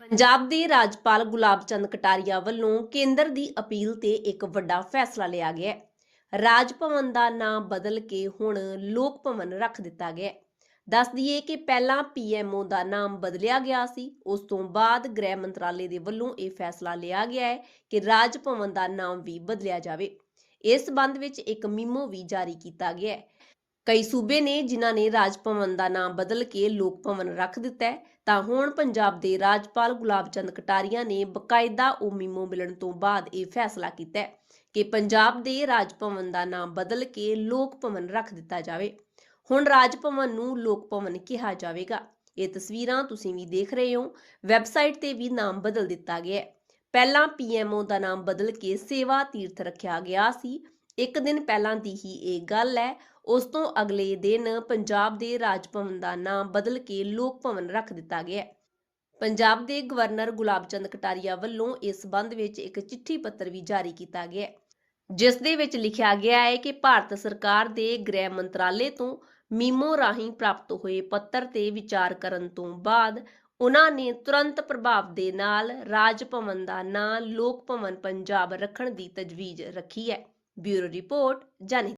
ਪੰਜਾਬ ਦੇ ਰਾਜਪਾਲ ਗੁਲਾਬ ਚੰਦ ਕਟਾਰੀਆ ਵੱਲੋਂ ਕੇਂਦਰ ਦੀ ਅਪੀਲ ਤੇ ਇੱਕ ਵੱਡਾ ਫੈਸਲਾ ਲਿਆ ਗਿਆ ਹੈ। ਰਾਜ ਭਵਨ ਦਾ ਨਾਮ ਬਦਲ ਕੇ ਹੁਣ ਲੋਕ ਭਵਨ ਰੱਖ ਦਿੱਤਾ ਗਿਆ ਹੈ। ਦੱਸ ਦਈਏ ਕਿ ਪਹਿਲਾਂ ਪੀਐਮਓ ਦਾ ਨਾਮ ਬਦਲਿਆ ਗਿਆ ਸੀ, ਉਸ ਤੋਂ ਬਾਅਦ ਗ੍ਰਹਿ ਮੰਤਰਾਲੇ ਦੇ ਵੱਲੋਂ ਇਹ ਫੈਸਲਾ ਲਿਆ ਗਿਆ ਹੈ ਕਿ ਰਾਜ ਭਵਨ ਦਾ ਨਾਮ ਵੀ ਬਦਲਿਆ ਜਾਵੇ। ਇਸ ਸਬੰਧ ਵਿੱਚ ਇੱਕ ਮੀਮੋ ਵੀ ਜਾਰੀ ਕੀਤਾ ਗਿਆ ਹੈ। ਕਈ ਸੂਬੇ ਨੇ ਜਿਨ੍ਹਾਂ ਨੇ ਰਾਜ ਭਵਨ ਦਾ ਨਾਮ ਬਦਲ ਕੇ ਲੋਕ ਭਵਨ ਰੱਖ ਦਿੱਤਾ ਤਾਂ ਹੁਣ ਪੰਜਾਬ ਦੇ ਰਾਜਪਾਲ ਗੁਲਾਬ ਚੰਦ ਕਟਾਰੀਆ ਨੇ ਬਕਾਇਦਾ ਉਹ ਮੀਮੋ ਮਿਲਣ ਤੋਂ ਬਾਅਦ ਇਹ ਫੈਸਲਾ ਕੀਤਾ ਕਿ ਪੰਜਾਬ ਦੇ ਰਾਜ ਭਵਨ ਦਾ ਨਾਮ ਬਦਲ ਕੇ ਲੋਕ ਭਵਨ ਰੱਖ ਦਿੱਤਾ ਜਾਵੇ। ਹੁਣ ਰਾਜ ਭਵਨ ਨੂੰ ਲੋਕ ਭਵਨ ਕਿਹਾ ਜਾਵੇਗਾ। ਇਹ ਤਸਵੀਰਾਂ ਤੁਸੀਂ ਵੀ ਦੇਖ ਰਹੇ ਹੋ। ਵੈਬਸਾਈਟ ਤੇ ਵੀ ਨਾਮ ਬਦਲ ਦਿੱਤਾ ਗਿਆ ਹੈ। ਪਹਿਲਾਂ ਪੀਐਮਓ ਦਾ ਨਾਮ ਬਦਲ ਕੇ ਸੇਵਾ ਤੀਰਥ ਰੱਖਿਆ ਗਿਆ ਸੀ। ਇੱਕ ਦਿਨ ਪਹਿਲਾਂ ਦੀ ਹੀ ਇਹ ਗੱਲ ਹੈ। ਉਸ ਤੋਂ ਅਗਲੇ ਦਿਨ ਪੰਜਾਬ ਦੇ ਰਾਜ ਭਵਨ ਦਾ ਨਾਮ ਬਦਲ ਕੇ ਲੋਕ ਭਵਨ ਰੱਖ ਦਿੱਤਾ ਗਿਆ ਹੈ। ਪੰਜਾਬ ਦੇ ਗਵਰਨਰ ਗੁਲਾਬ ਚੰਦ ਕਟਾਰੀਆ ਵੱਲੋਂ ਇਸ ਸੰਬੰਧ ਵਿੱਚ ਇੱਕ ਚਿੱਠੀ ਪੱਤਰ ਵੀ ਜਾਰੀ ਕੀਤਾ ਗਿਆ ਹੈ। ਜਿਸ ਦੇ ਵਿੱਚ ਲਿਖਿਆ ਗਿਆ ਹੈ ਕਿ ਭਾਰਤ ਸਰਕਾਰ ਦੇ ਗ੍ਰਹਿ ਮੰਤਰਾਲੇ ਤੋਂ ਮੀਮੋ ਰਾਹੀਂ ਪ੍ਰਾਪਤ ਹੋਏ ਪੱਤਰ ਤੇ ਵਿਚਾਰ ਕਰਨ ਤੋਂ ਬਾਅਦ ਉਹਨਾਂ ਨੇ ਤੁਰੰਤ ਪ੍ਰਭਾਵ ਦੇ ਨਾਲ ਰਾਜ ਭਵਨ ਦਾ ਨਾਂ ਲੋਕ ਭਵਨ ਪੰਜਾਬ ਰੱਖਣ ਦੀ ਤਜਵੀਜ਼ ਰੱਖੀ ਹੈ। ਬਿਊਰੋ ਰਿਪੋਰਟ ਜਨ